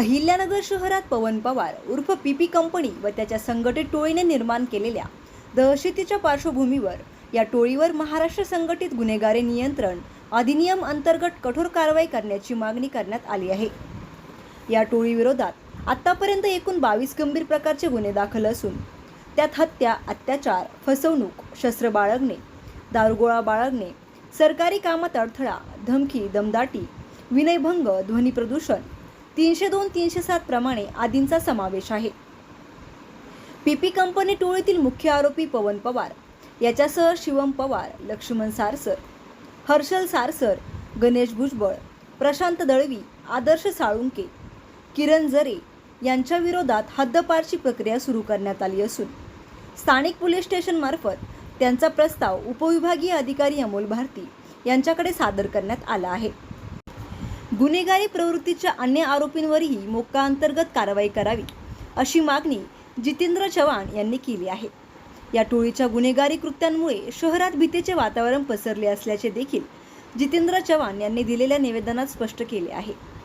अहिल्यानगर शहरात पवन पवार उर्फ पीपी कंपनी व त्याच्या संघटित टोळीने निर्माण केलेल्या दहशतीच्या पार्श्वभूमीवर या टोळीवर महाराष्ट्र संघटित गुन्हेगारी नियंत्रण अधिनियम अंतर्गत कठोर कारवाई करण्याची मागणी करण्यात आली आहे. या टोळीविरोधात आतापर्यंत एकूण बावीस गंभीर प्रकारचे गुन्हे दाखल असून त्यात हत्या अत्याचार फसवणूक शस्त्र बाळगणे दारुगोळा बाळगणे सरकारी कामात अडथळा धमकी दमदाटी विनयभंग ध्वनी प्रदूषण तीनशे दोन तीनशे सात प्रमाणे आदींचा समावेश आहे. पीपी कंपनी टोळीतील मुख्य आरोपी पवन पवार याच्यासह शिवम पवार लक्ष्मण सारसर हर्षल सारसर गणेश भुजबळ प्रशांत दळवी आदर्श साळुंके किरण जरे यांच्या विरोधात हद्दपारची प्रक्रिया सुरू करण्यात आली असून स्थानिक पोलीस स्टेशनमार्फत त्यांचा प्रस्ताव उपविभागीय अधिकारी अमोल भारती यांच्याकडे सादर करण्यात आला आहे. गुन्हेगारी प्रवृत्तीच्या अन्य आरोपींवरही मोक्का अंतर्गत कारवाई करावी अशी मागणी जितेंद्र चव्हाण यांनी केली आहे. या टोळीच्या गुन्हेगारी कृत्यांमुळे शहरात भीतीचे वातावरण पसरले असल्याचे देखील जितेंद्र चव्हाण यांनी दिलेल्या निवेदनात स्पष्ट केले आहे.